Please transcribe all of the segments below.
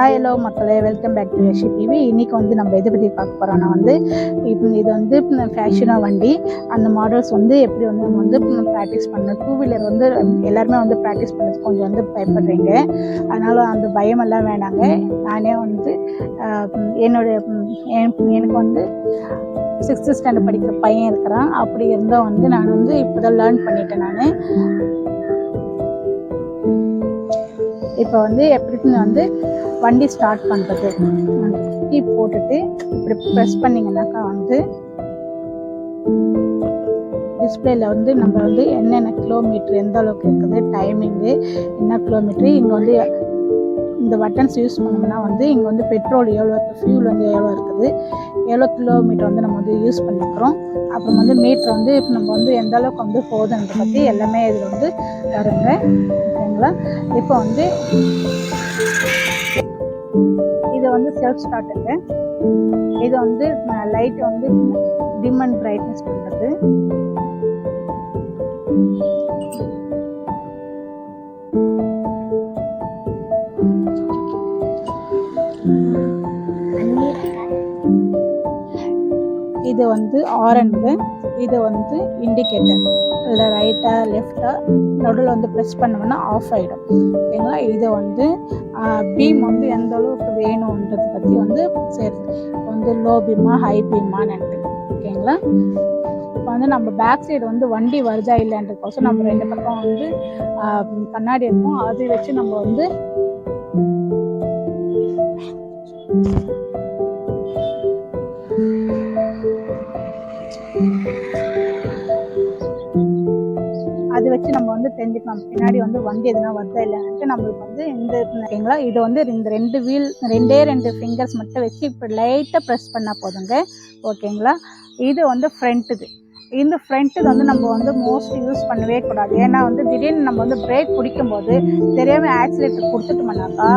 Hi hello மக்களே. Welcome back to Yashi TV இன்றைக்கி வந்து நம்ம எதை பற்றி பார்க்க போகிறோம்னா வந்து இப்போ இது வந்து ஃபேஷனாக வண்டி. அந்த மாடல்ஸ் வந்து எப்படி வந்து நம்ம வந்து ப்ராக்டிஸ் பண்ணணும்? டூ வீலர் வந்து எல்லாருமே வந்து ப்ராக்டிஸ் பண்ணுறது கொஞ்சம் வந்து பயப்படுறீங்க. அதனால் அந்த பயமெல்லாம் வேணாங்க. நானே வந்து என்னுடைய என் எனக்கு வந்து சிக்ஸ்த்து ஸ்டாண்டர்ட் படிக்கிற பையன் இருக்கிறான். அப்படி இருந்தால் வந்து நான் வந்து இப்போ தான் லேர்ன் பண்ணிட்டேன் நான். இப்போ வந்து எப்படின்னு வந்து வண்டி ஸ்டார்ட் பண்ணுறது கீ போட்டுட்டு இப்படி ப்ரெஸ் பண்ணிங்கனாக்கா வந்து டிஸ்பிளேல வந்து நம்ம வந்து என்னென்ன கிலோமீட்டர் எந்த அளவுக்கு இருக்குது டைமிங்கு என்ன கிலோமீட்டர் இங்கே வந்து இந்த பட்டன்ஸ் யூஸ் பண்ணோம்னா வந்து இங்கே வந்து பெட்ரோல் எவ்வளோ இருக்குது ஃபியூல் வந்து எவ்வளோ இருக்குது எவ்வளோ கிலோமீட்டர் வந்து நம்ம வந்து யூஸ் பண்ணிக்கிறோம் அப்புறம் வந்து மீட்டர் வந்து இப்போ நம்ம வந்து எந்த அளவுக்கு வந்து போகுதுன்றத பற்றி எல்லாமே இதில் வந்து வருங்க ஓகேங்களா இப்போ வந்து இது வந்து செல்ஃப் ஸ்டார்ட்டுங்க இது வந்து லைட் வந்து டிம் அண்ட் பிரைட்னஸ் பண்ணுறது இது வந்து ஆரனுங்க இது வந்து இண்டிகேட்டர் இல்லை ரைட்டாக லெஃப்டாக நடுவில் வந்து ப்ரெஸ் பண்ணோம்னா ஆஃப் ஆகிடும் ஓகேங்களா இதை வந்து பீம் வந்து எந்த அளவுக்கு வேணுன்றதை பற்றி வந்து சரி வந்து லோ பீமா ஹை பீமான்னு ஓகேங்களா? இப்போ வந்து நம்ம பேக் சைடு வந்து வண்டி வருதா இல்லைன்றதுக்கோசம் நம்ம ரெண்டு பக்கம் வந்து கண்ணாடி இருக்கும். அதை வச்சு நம்ம வந்து அது வச்சு நம்ம வந்து தெரிஞ்சுக்கலாம். பின்னாடி வந்து வண்டி எதுனா வருதா இல்லைன்ட்டு நம்மளுக்கு வந்து இந்த ஓகேங்களா? இது வந்து இந்த ரெண்டு வீல் ரெண்டே ரெண்டு ஃபிங்கர்ஸ் மட்டும் வச்சு இப்போ லைட்டாக ப்ரெஸ் பண்ணால் போதுங்க. ஓகேங்களா? இது வந்து ஃப்ரண்ட்டுது இந்த ஃப்ரண்ட்டு வந்து நம்ம வந்து மோஸ்ட் யூஸ் பண்ணவே கூடாது. ஏன்னா வந்து திடீர்னு நம்ம வந்து பிரேக் பிடிக்கும்போது தெரியாமல் ஆக்சிலேட்டர் கொடுத்துட்டோம்னாக்கா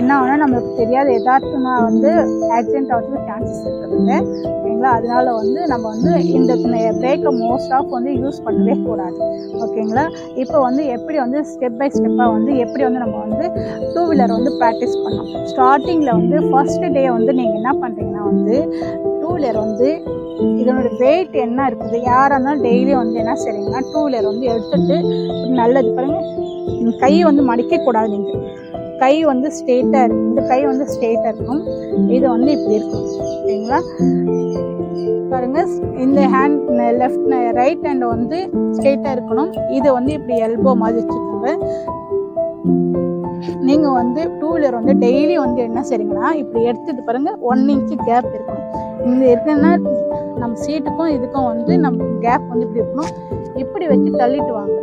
என்ன ஆகுனா நம்மளுக்கு தெரியாத எதார்த்தமாக வந்து ஆக்சிடென்ட் ஆகிறதுக்கு சான்சஸ் இருக்குது. ஓகேங்களா அதனால வந்து நம்ம வந்து இந்த பிரேக்கை மோஸ்ட் ஆஃப் வந்து யூஸ் பண்ணவே கூடாது. ஓகேங்களா? இப்போ வந்து எப்படி வந்து ஸ்டெப் பை ஸ்டெப்பாக வந்து எப்படி வந்து நம்ம வந்து டூ வீலர் வந்து ப்ராக்டிஸ் பண்ணோம் ஸ்டார்டிங்கில் வந்து ஃபர்ஸ்ட் டே வந்து நீங்கள் என்ன பண்ணுறீங்கன்னா வந்து டூ வீலர் வந்து இதனோட வெயிட் என்ன இருக்குது? யாராக இருந்தாலும் டெய்லி வந்து என்ன செய்றீங்கன்னா டூ வீலர் வந்து எடுத்துட்டு நல்லது. பாருங்கள் கை கையை வந்து மடிக்கக்கூடாது நீங்கள் கை வந்து ஸ்ட்ரெயிட்டாக இருக்கும். இந்த கை வந்து ஸ்ட்ரெயிட்டாக இருக்கும். இது வந்து இப்படி இருக்கும். சரிங்களா? பாருங்க இந்த ஹேண்ட் லெஃப்ட் ரைட் ஹேண்ட் வந்து ஸ்ட்ரெயிட்டாக இருக்கணும். இது வந்து இப்படி எல்போ மாதிரி வச்சுக்கோங்க. நீங்கள் வந்து டூ வீலர் வந்து டெய்லி வந்து என்ன செய்றீங்கன்னா இப்படி எடுத்துட்டு பாருங்கள் ஒன் இன்ச்சு கேப் இருக்கும் இந்த இருக்குன்னா நம்ம சீட்டுக்கும் இதுக்கும் வந்து நம்ம கேப் வந்து இப்படி இருக்கணும். இப்படி வச்சு தள்ளிட்டு வாங்க.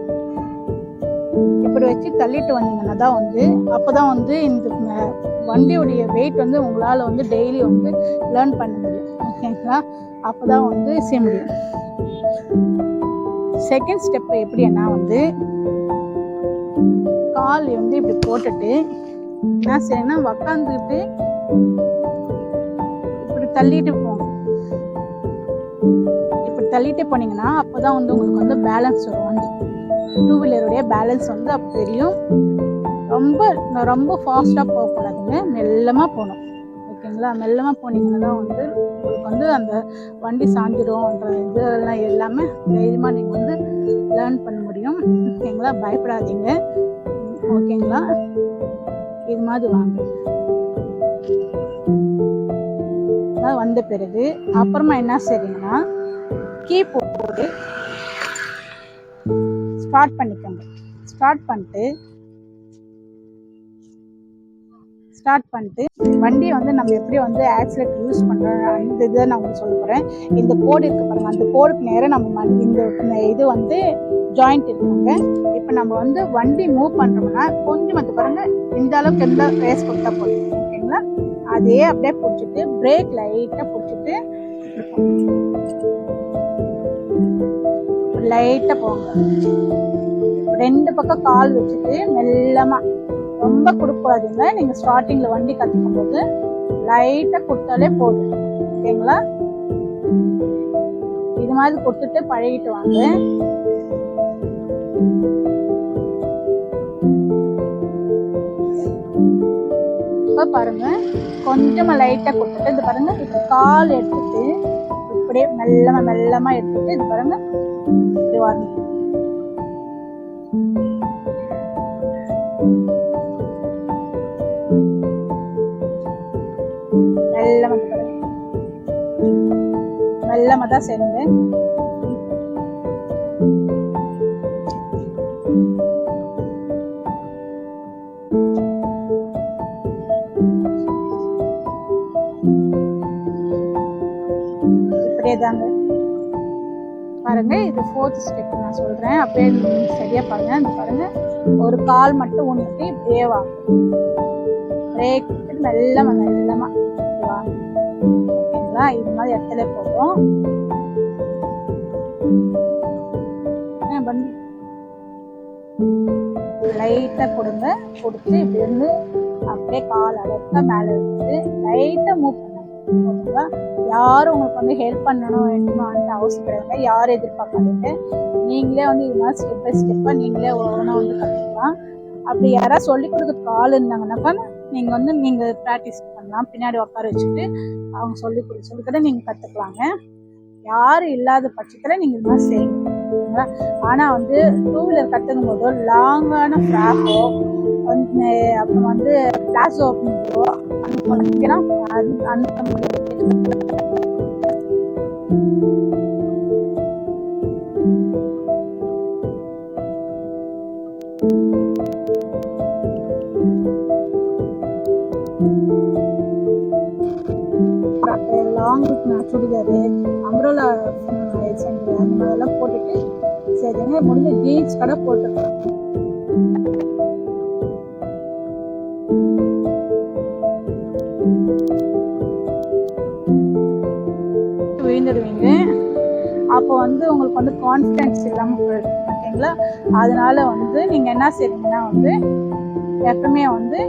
இப்படி வச்சு தள்ளிட்டு வந்தீங்கன்னா தான் வந்து அப்போ தான் வந்து இந்த வண்டியுடைய வெயிட் வந்து உங்களால் வந்து டெய்லி வந்து லேர்ன் பண்ண முடியும். ஓகேங்களா அப்போ தான் வந்து செய்ய முடியும். செகண்ட் ஸ்டெப் எப்படின்னா வந்து கால் வந்து இப்படி போட்டுட்டு என்ன செய்யணும்னா உக்காந்துட்டு இப்படி தள்ளிட்டு போங்க. தள்ளிட்டு போனீங்கன்னா அப்போதான் வந்து உங்களுக்கு வந்து பேலன்ஸ் வரும். வந்து டூ வீலருடைய பேலன்ஸ் வந்து அப்போ தெரியும். ரொம்ப ரொம்ப ஃபாஸ்ட்டாக போகக்கூடாதுங்க மெல்லமாக போகணும். ஓகேங்களா? மெல்லமாக போனீங்கன்னா தான் வந்து உங்களுக்கு வந்து அந்த வண்டி சாஞ்சிடும்ன்ற இதெல்லாம் எல்லாமே தைரியமாக நீங்கள் வந்து லேர்ன் பண்ண முடியும். ஓகேங்களா? பயப்படாதீங்க. ஓகேங்களா? இது மாதிரி வாங்க. அதான் வந்த பிறகு அப்புறமா என்ன செய்றீங்கன்னா கீ போட்டு ஸ்டார்ட் பண்ணிக்கோங்க. ஸ்டார்ட் பண்ணிட்டு ஸ்டார்ட் பண்ணிட்டு வண்டியை வந்து நம்ம எப்படி வந்து ஆக்சிலேட்டர் யூஸ் பண்ணுறோம் அந்த இதை நான் உங்களுக்கு சொல்ல போகிறேன் இந்த கோடு இருக்கு பாருங்கள் அந்த கோடுக்கு நேராக நம்ம இந்த இது வந்து ஜாயிண்ட் இருக்குங்க இப்போ நம்ம வந்து வண்டி மூவ் பண்ணுறோம்னா கொஞ்சம் வந்து பாருங்கள் இந்த அளவுக்கு எந்த ரேஸ் கொடுத்தா போதும் ஓகேங்களா அதே அப்படியே பிடிச்சிட்டு பிரேக் லைட்டாக பிடிச்சிட்டு லைட்டாக போங்க. ரெண்டு பக்கம் கால் வச்சுட்டு மெல்லமா. ரொம்ப கொடுக்கூடாதுங்க நீங்க ஸ்டார்டிங்ல வண்டி கத்துக்கும் போது லைட்டா கொடுத்தாலே போதும். ஓகேங்களா இது மாதிரி கொடுத்துட்டு பழகிட்டு வாங்க. இப்போ பாருங்க. கொஞ்சமாக லைட்டாக கொடுத்துட்டு இது பாருங்க இப்போ கால் எடுத்துட்டு இப்படியே மெல்லமா மெல்லமா எடுத்துட்டு இது பாருங்க இப்படி வரணும் மெல்லமா தான் செய்யுங்க இப்படியே தாங்க. பாருங்க. இது ஃபோர்த் ஸ்டெப் நான் சொல்றேன். அப்படியே நீங்க சரியா பாருங்க. இந்த பாருங்க. ஒரு கால் மட்டும் ஊனிட்டு இப்படியே வாங்க பிரேக் மெல்லமா மெல்லமா இப்படி வாங்க ஓகேங்களா? இது மாதிரி இடத்துல போதும் பண்ணி லைட்டாக கொடுங்க. கொடுத்து இப்படி இருந்து அப்படியே கால் அழகா மேலே எடுத்து லைட்டாக மூவ் பண்ணுங்க. ஓகேவா யாரும் உங்களுக்கு வந்து ஹெல்ப் பண்ணணும் வேணுமான்ட்டு அவசியம் கிடையாது. யாரும் எதிர்பார்க்காதீங்க. நீங்களே வந்து இது மாதிரி ஸ்டெப் பை ஸ்டெப்பாக நீங்களே ஒவ்வொன்றா வந்து கற்றுக்கலாம் அப்படி யாராவது சொல்லி கொடுக்குறதுக்கு ஆள் இருந்தாங்கன்னாக்கா நீங்கள் வந்து நீங்கள் ப்ராக்டிஸ் பண்ணலாம். பின்னாடி உட்கார வச்சுட்டு அவங்க சொல்லி கொடு சொல்லிக்கிட்ட நீங்கள் கற்றுக்கலாங்க யாரும் இல்லாத பட்சத்தில் நீங்கள் இது மாதிரி செய்யுங்க. ஆனால் வந்து டூ வீலர் கற்றுக்கும் போதோ லாங்கான ஃப்ராக்கோ அப்புறம் வந்து கிளாஸ் ஓப்பனிங்கோ அந்த போனீங்கன்னா அந்த லாங் சுடிதாரு அம்ரோலா சென்டர் அந்த மாதிரிலாம் போட்டுட்டு சரிங்க முடிஞ்ச ஜீன்ஸ் கடை போட்டு வந்து உங்களுக்கு வந்து கான்ஃபிடென்ஸ் இல்லாமல் போயிடும் ஓகேங்களா அதனால வந்து நீங்கள் என்ன செய்வீங்கன்னா வந்து எப்பவுமே வந்து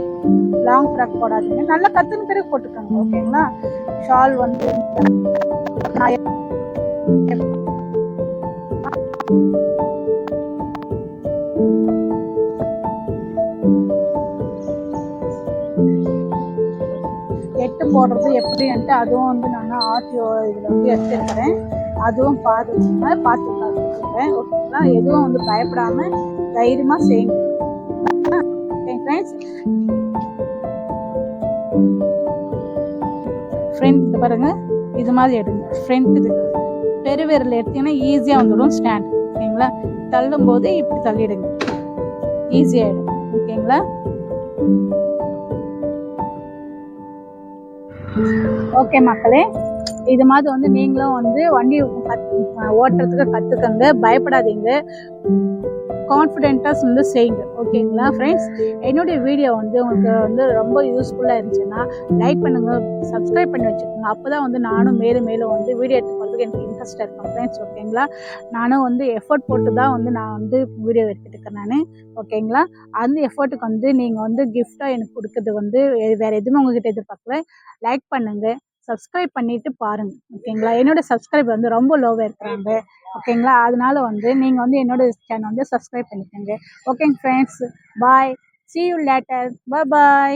லாங் ஃப்ராக் போடாதீங்க. நல்லா கத்துன்னு பிறகு போட்டுக்கோங்க ஓகேங்களா ஷால் வந்து எட்டு போடுறது எப்படின்ட்டு அதுவும் வந்து நான் ஆர்டிஓ இதில் வந்து எடுத்துருக்கிறேன் அதுவும் பார்த்து பார்த்து ஓகேங்களா? எதுவும் வந்து பயப்படாமல் தைரியமாக செய்யுங்க. ஃப்ரெண்ட்ஸ் ஃப்ரெண்ட் இது பாருங்க. இது மாதிரி எடுங்க. ஃப்ரெண்ட் இது. பெருவிரல் எடுத்தீங்கன்னா ஈஸியாக வந்துடும் ஸ்டாண்ட் ஓகேங்களா? தள்ளும் போது இப்படி தள்ளிடுங்க. ஈஸியாகிடும் ஓகேங்களா? ஓகே மக்களே. இது மாதிரி வந்து நீங்களும் வந்து வண்டி ஓட்டுறதுக்கு கற்றுக்கங்க பயப்படாதீங்க. கான்ஃபிடென்ட்டாக வந்து செய்யுங்க. ஓகேங்களா ஃப்ரெண்ட்ஸ் என்னுடைய வீடியோ வந்து உங்களுக்கு வந்து ரொம்ப யூஸ்ஃபுல்லாக இருந்துச்சுன்னா லைக் பண்ணுங்கள் சப்ஸ்கிரைப் பண்ணி வச்சுக்கோங்க. அப்போ தான் வந்து நானும் மேலும் மேலும் வந்து வீடியோ எடுத்து போகிறதுக்கு எனக்கு இன்ட்ரெஸ்ட்டாக இருக்கும் ஃப்ரெண்ட்ஸ் ஓகேங்களா நானும் வந்து எஃபர்ட் போட்டு தான் வந்து நான் வந்து வீடியோ எடுத்துகிட்டு இருக்கேன் நான். ஓகேங்களா அந்த எஃபர்ட்டுக்கு வந்து நீங்கள் வந்து கிஃப்டாக எனக்கு கொடுக்கறது வந்து வேறு எதுவுமே உங்ககிட்ட எதிர்பார்க்கல. லைக் பண்ணுங்கள் சப்ஸ்கிரைப் பண்ணிட்டு பாருங்க ஓகேங்களா என்னோடய சப்ஸ்கிரைப் வந்து ரொம்ப லோவாக இருக்கிறாங்க ஓகேங்களா அதனால வந்து நீங்கள் வந்து என்னோட சேனல் வந்து சப்ஸ்கிரைப் பண்ணிக்கோங்க ஓகேங்க friends bye see you later bye